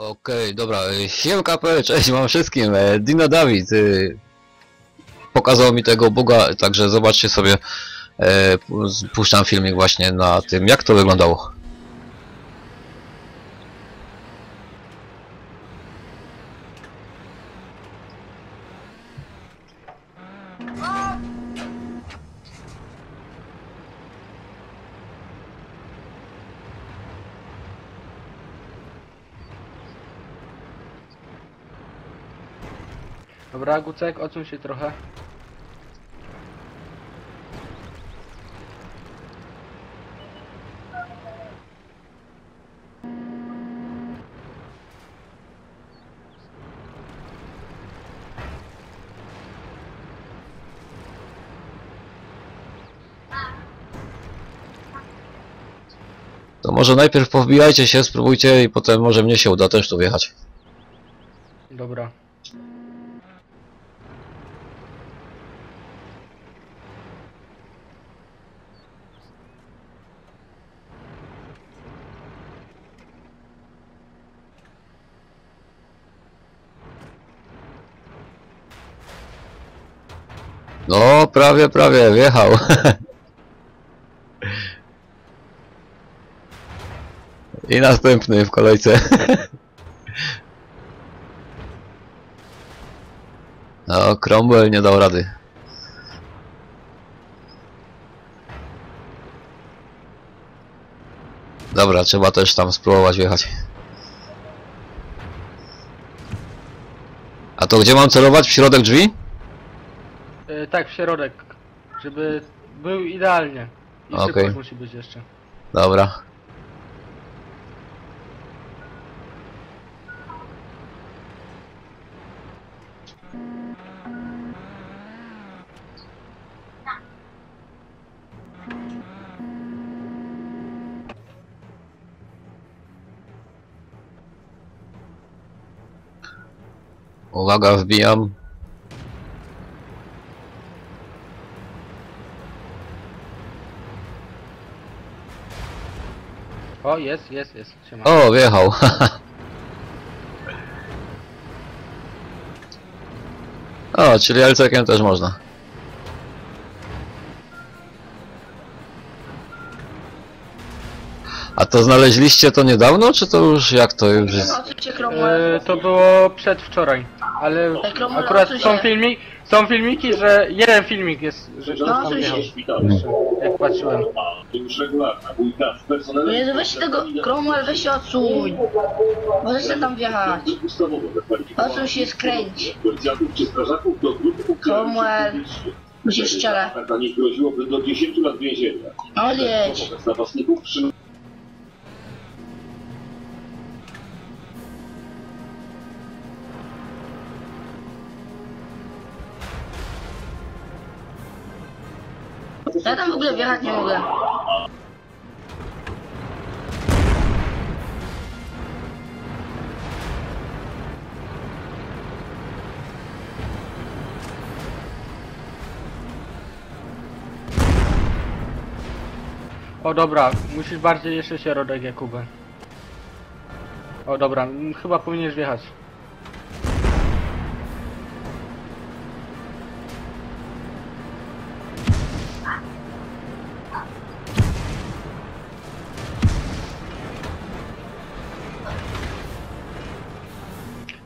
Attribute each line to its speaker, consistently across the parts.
Speaker 1: Okej, dobra. y, Siemka PL, cześć wam wszystkim. e, Dino Dawid y, pokazał mi tego buga, także zobaczcie sobie. e, Puszczam filmik właśnie na tym, jak to wyglądało.
Speaker 2: Dobra, Gucek, odsuń się trochę.
Speaker 1: To może najpierw powbijajcie się, spróbujcie i potem może mnie się uda też tu wjechać.
Speaker 2: Dobra.
Speaker 1: No, prawie, prawie, wjechał. I następny w kolejce. No, Cromwell nie dał rady. Dobra, trzeba też tam spróbować wjechać. A to gdzie mam celować? W środek drzwi?
Speaker 2: E, tak, w środek. Żeby był idealnie. I
Speaker 1: Okej.
Speaker 2: szybkość musi być jeszcze.
Speaker 1: Dobra. Uwaga, wbijam.
Speaker 2: O, jest, jest, jest. Siema.
Speaker 1: O, wjechał. o, czyli LCK też można. A to znaleźliście to niedawno, czy to już jak to już jest?
Speaker 2: E, to było przedwczoraj. Ale akurat są
Speaker 3: się.
Speaker 2: filmiki, są filmiki, że jeden filmik jest, że ktoś
Speaker 3: No,
Speaker 2: tam
Speaker 3: odsuń
Speaker 2: wjechał. Jak patrzyłem.
Speaker 4: Już regularna bójka z personelem.
Speaker 3: No Jezu, weź tego, Cromwell, weź się odsuń. Możesz się tam wjechać. Odsuń się, skręć.
Speaker 4: policjantów czy strażaków do grupy
Speaker 3: Cromwell. Musisz strzelać.
Speaker 4: Dla nich groziłoby do 10 lat więzienia.
Speaker 3: Odjedź.
Speaker 4: Przy...
Speaker 3: Ja tam w ogóle wjechać nie mogę.
Speaker 2: O dobra, musisz bardziej jeszcze środek Jakubę. O dobra, chyba powinieneś wjechać.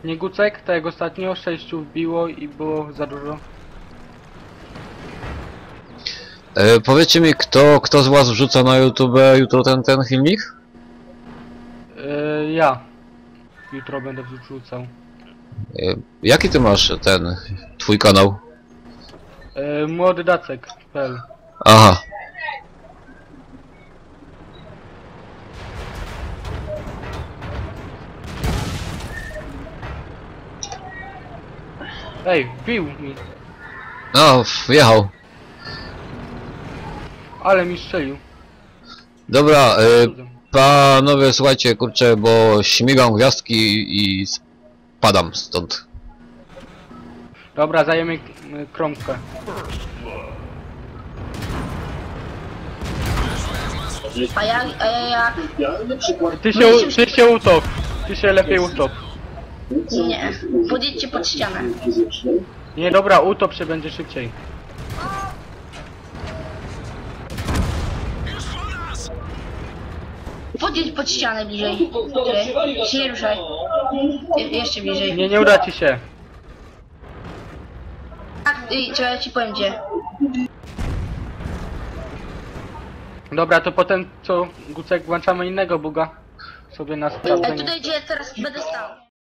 Speaker 2: Nie Gucek, tak jak ostatnio, sześciu wbiło i było za dużo.
Speaker 1: E, powiedzcie mi, kto, kto z was wrzuca na YouTube jutro ten, ten filmik?
Speaker 2: Yy, ja. Jutro będę wrzucał.
Speaker 1: E, jaki ty masz ten, twój kanał?
Speaker 2: Yy, młody Dacek.pl
Speaker 1: Aha,
Speaker 2: Ej, wbił mi,
Speaker 1: no, wjechał.
Speaker 2: Ale mi strzelił.
Speaker 1: Dobra, e, panowie, słuchajcie, kurczę, bo śmigam gwiazdki i spadam stąd.
Speaker 2: Dobra, zajemy y, kromkę.
Speaker 3: A ja, a ja, ja,
Speaker 4: przykład
Speaker 2: Ty się, ty się utop. Ty się lepiej utop.
Speaker 3: Nie, podjedźcie pod ścianę.
Speaker 2: Nie, dobra, utop się będzie szybciej.
Speaker 3: Podjedź pod ścianę bliżej. Ty, się nie ruszaj. Je, jeszcze bliżej.
Speaker 2: Nie, nie uda ci się.
Speaker 3: Tak, y, czekaj, ja ci powiem gdzie.
Speaker 2: Dobra, to potem co, Gucek, włączamy innego buga sobie na
Speaker 3: Ej,
Speaker 2: sprawdzenie.
Speaker 3: tutaj gdzie teraz będę stał.